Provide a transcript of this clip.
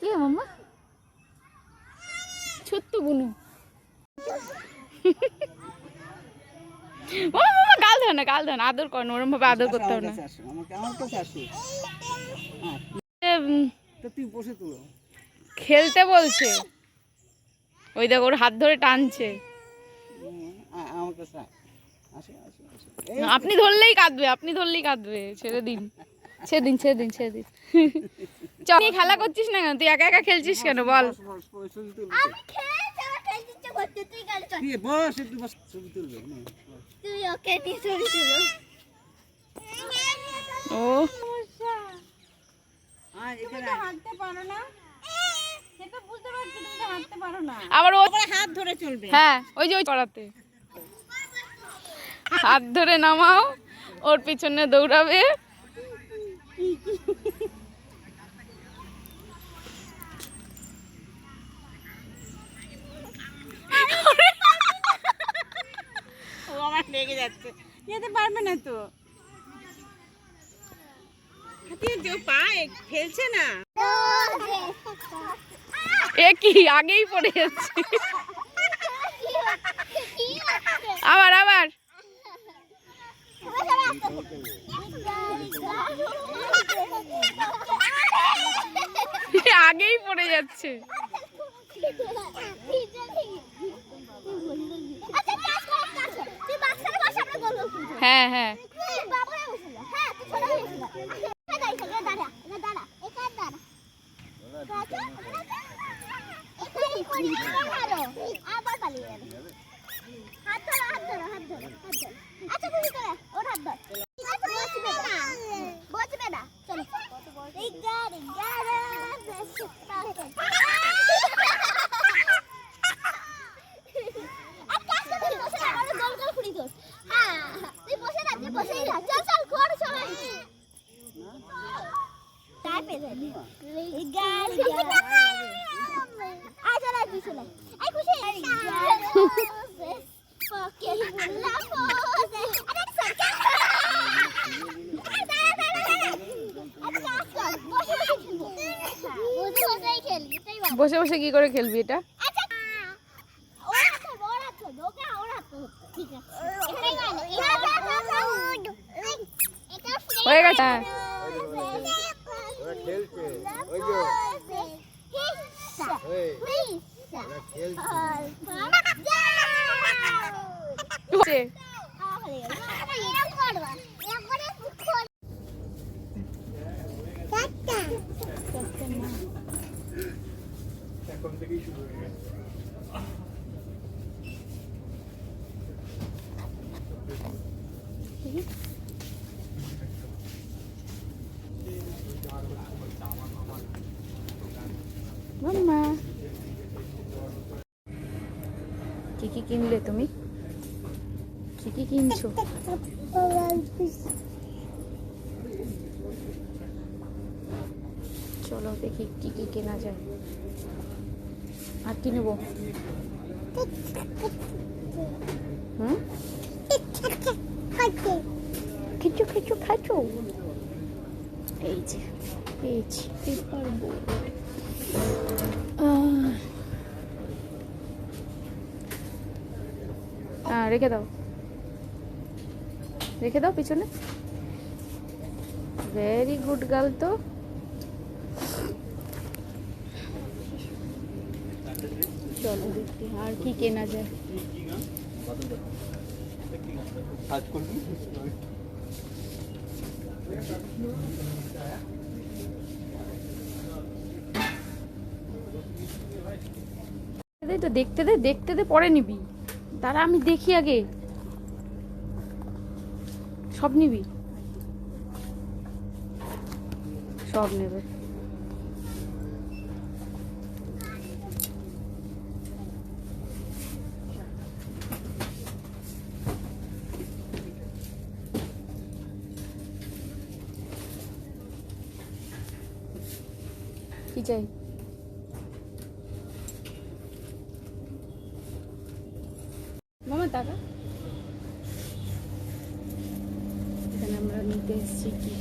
কে মাম্মা ছোট্ট বুনু। ও মামা গাল ধরে না গাল ধরে না আদর কর ওরম ভাবে আদর করতে হবে না। খেলতে বলছে। ওই দেখ ওর হাত ধরে টানছে। আপনি ধরলেই কাঁদবে আপনি ধরলেই কাঁদবে ছেড়ে দিন। ছেড়ে দিন ছেড়ে দিন ছেড়ে দিন। তুই খেলা করছিস না কেন? তুই একা একা খেলছিস কেন? বল। ও। আবার ও হাত ধরে চলবে। হ্যাঁ ওই যে ওই পড়াতে। হাত ধরে নামাও ওর পিছনে দৌড়াবে ও আমার লেগে যাচ্ছে। যেতে পারবে না তো। ফেলছে না। এ কি আগেই পড়ে যাচ্ছে। আবার আবার। আগেই পড়ে যাচ্ছে। হ্যাঁ হ্যাঁ আবার পালিয়ে গেল হাত ধরো হাত ধরো হাত ধরো হাত ধরো আচ্ছা খুশি করে ওর হাত ধর বসবে না বসবে না চলো রিগা রিগা হ্যাঁ তুই বসে না তুই বসেই না চল চল কর সবাই তাই পেয়ে রিগা রিগা আয় চল আয় তুই চলে আয় খুশি Porque la pose. আরে সরকার দাঁড়া দাঁড়া দাঁড়া আরে কাজ কর বসে বসে কি করে খেলবি এটা? হয়ে গেছে। খেলছে। ওই যে হিসা হিসা ওরা খেলছে। হচ্ছে। এরকম করবা এরকম করে খোল চারটা মাম্মা কি কি কিনলে তুমি? কি কি কিনছো? চলো দেখি কি কি কেনা যায়। আর কি নেব? হুম? খেচো খেচো খাচো এই যে পেয়েছি পেপার বোর্ড হ্যাঁ রেখে দাও। রেখে দাও পিছনে। ভেরি গুড গার্ল তো। চলো দেখি আর কি কেনা যায়। তো দেখতে দে দেখতে দে, পরে নিবি। তারা আমি দেখি আগে। সব নিবি? সব নেবে। কি চাই? মামা টাকা? এখানে আমরা নিতে এসেছি কি